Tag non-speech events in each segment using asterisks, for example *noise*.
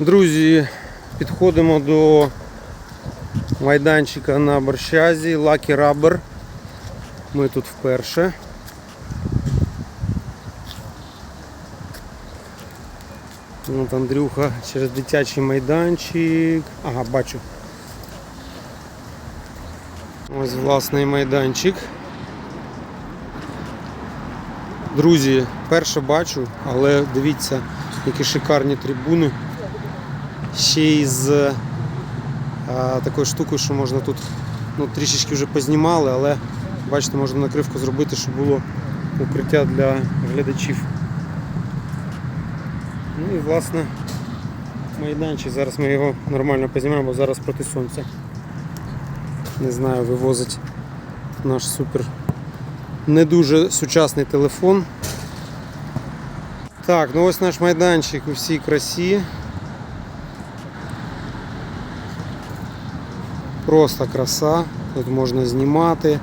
Друзі, підходимо до майданчика на Борщазі, Lucky Rubber. Ми тут вперше. От Андрюха через дитячий майданчик. Ага, бачу. Ось власний майданчик. Друзі, перше бачу, але дивіться, які шикарні трибуни. Ще й з а, такою штукою, що можна тут ну, трішечки вже познімали, але бачите, можна накривку зробити, щоб було укриття для глядачів. Ну і власне майданчик. Зараз ми його нормально познімаємо, бо зараз проти сонця. Не знаю, вивозить наш супер не дуже сучасний телефон. Так, ну ось наш майданчик у всій красі. Просто краса. Тут можна знімати.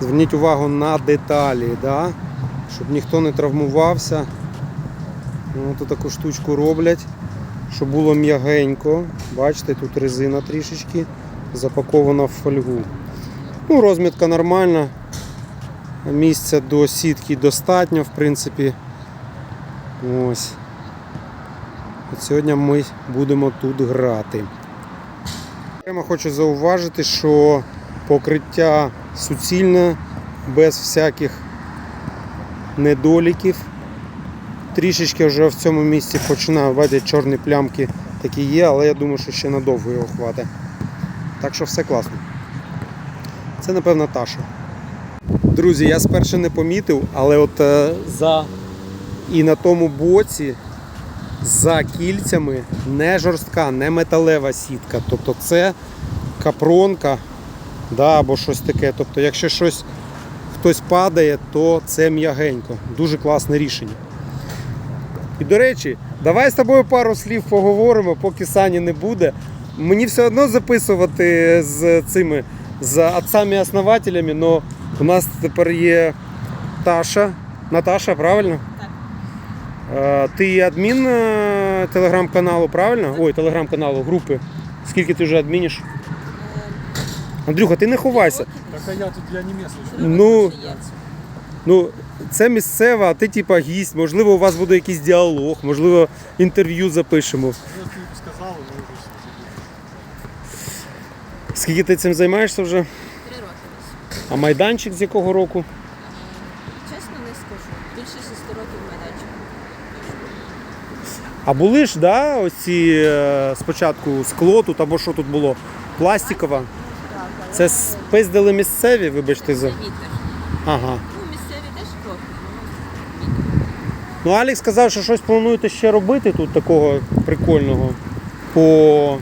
Зверніть увагу на деталі, да? щоб ніхто не травмувався. Ну, Тут таку штучку роблять, щоб було м'ягенько. Бачите, тут резина трішечки запакована в фольгу. Ну, розмітка нормальна. Місця до сітки достатньо, в принципі. Ось. От сьогодні ми будемо тут грати. Окремо хочу зауважити, що покриття суцільне, без всяких недоліків. Трішечки вже в цьому місці починаю, бачите, чорні плямки такі є, але я думаю, що ще надовго його хватить. Так що все класно. Це, напевно, Таша. Друзі, я спершу не помітив, але от е, за і на тому боці за кільцями не жорстка, не металева сітка. Тобто це капронка да, або щось таке. Тобто, якщо щось хтось падає, то це м'ягенько. Дуже класне рішення. І до речі, давай з тобою пару слів поговоримо, поки Сані не буде. Мені все одно записувати з цими з отцами-основателями, але у нас тепер є Таша. Наташа, правильно? Е, Ти адмін е, телеграм-каналу, правильно? Ой, телеграм-каналу, групи. Скільки ти вже адміниш? Андрюха, ти не ховайся. Так а я тут я не місний. Ну, ну, це місцева, а ти типа гість, можливо, у вас буде якийсь діалог, можливо, інтерв'ю запишемо. Сказали, ми вже Скільки ти цим займаєшся вже? Три роки. А майданчик з якого року? Чесно не скажу. Більше шести років майданчик. А були ж, да, ось ці е, спочатку скло тут або що тут було? Пластикова. Це спиздили місцеві, вибачте за. Ага. Ну, місцеві теж трохи. Ну, Алік сказав, що щось плануєте ще робити тут такого прикольного по,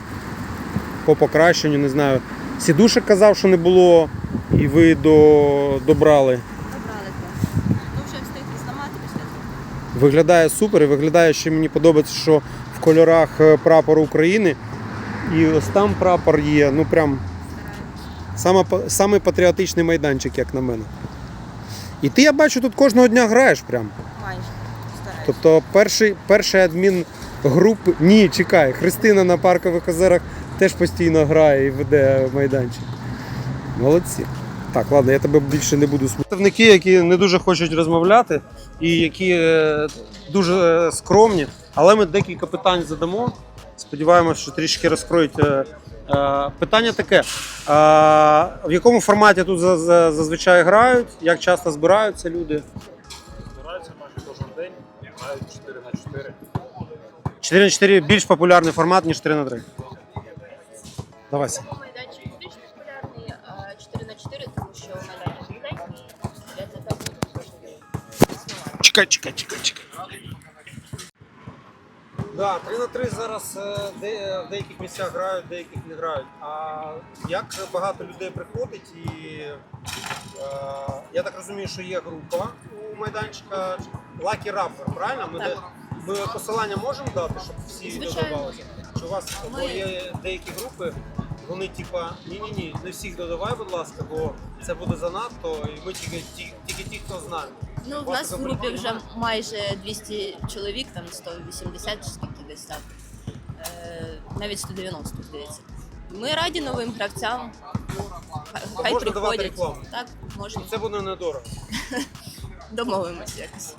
по покращенню, не знаю. Сідушек казав, що не було, і ви до. Добрали трохи. Ну, вже встигли зламати після того. Виглядає супер і виглядає, що мені подобається, що в кольорах е, прапору України. І ось там прапор є, ну прям саме, па- патріотичний майданчик, як на мене. І ти, я бачу, тут кожного дня граєш прям. Майже. Тобто перший, перший адмін групи. Ні, чекай, Христина на паркових озерах теж постійно грає і веде майданчик. Молодці. Так, ладно, я тебе більше не буду смутити. Представники, які не дуже хочуть розмовляти і які е, дуже е, скромні, але ми декілька питань задамо. Сподіваємося, що трішки розкроють. е, Питання таке: в якому форматі тут за- за- зазвичай грають, як часто збираються люди? збираються майже кожен день, грають 4 на 4. 4 на 4 більш популярний формат, ніж 3 на 3. Давай. Чекай, чекай, чекай, чекай. Да, 3 на 3 зараз е, де, в деяких місцях грають, в деяких не грають. А як багато людей приходить і е, я так розумію, що є група у майданчика Lucky Rapper, правильно? Ми, Так. де- ми посилання можемо дати, щоб всі додавалися? Чи у вас бо Ми- є деякі групи, вони типа ні-ні-ні, не всіх додавай, будь ласка, бо це буде занадто, і ми тільки ті, тільки ті, хто знає. Ну, в нас в групі вже майже 200 чоловік, там 180 чи скільки десь так. Е, навіть 190, здається. Ми раді новим гравцям. Хай- Хай можна давати приходять. рекламу? Так, можна. Це буде недорого. *laughs* Домовимось якось.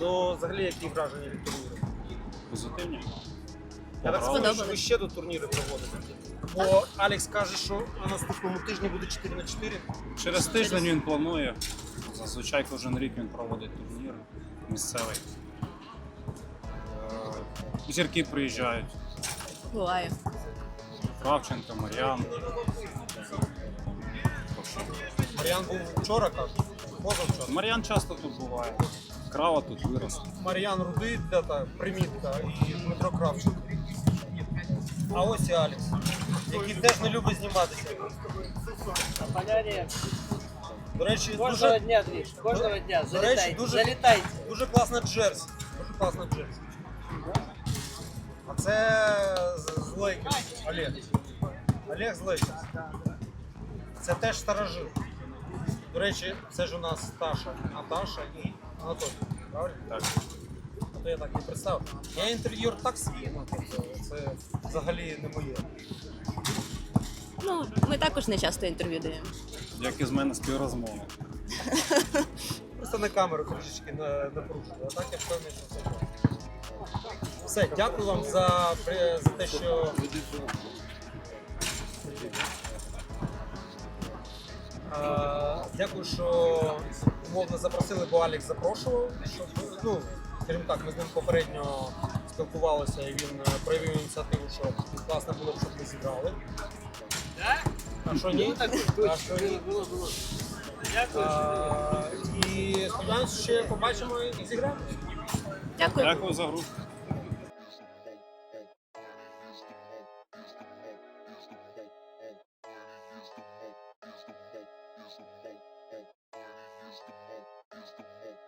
Ну, взагалі, які враження від турніру? Позитивні. Я так Сподобалось. що ви ще тут турніри проводите. Бо Алекс каже, що на наступному тижні буде 4 на 4. Через тиждень він планує. Зазвичай кожен рік він проводить турнір місцевий. Е, Зірки приїжджають. Буває. Кравченко, Мар'ян. Мар'ян був вчора. Позавчора. Мар'ян часто тут буває. Крава тут виросла. Мар'ян Рудий, дата, примітка і Дмитро Кравченко. А ось і Алекс, який теж не любить зніматися. До речі, кожного дуже, дня, Движ, кожного дня. До речі, дуже- залетайте. дуже класна джерсі. Дуже класна джерсі. А це з, з Лейкерс. Олег. Олег з Лейкерс. Це теж старожил. До речі, це ж у нас Таша, Наташа і Анатолій. Правильно? Так. А то я так не представив. Я інтер'єр так свій, ну, тобто це взагалі не моє. Ну, ми також не часто інтерв'ю даємо. Як і з мене співрозмови. *laughs* Просто на камеру трішечки на- напружую, а так я впевнений, що так. Все, дякую вам за, за те, що. А, Дякую, що умовно запросили, бо Алекс запрошував. Щоб, ну, скажімо так, ми з ним попередньо спілкувалися і він е, проявив ініціативу, що класно було б, щоб ми зіграли. А що ні? А що ні? А, І сподіваємося, ще побачимо і зіграємо. Дякую. Дякую за гру.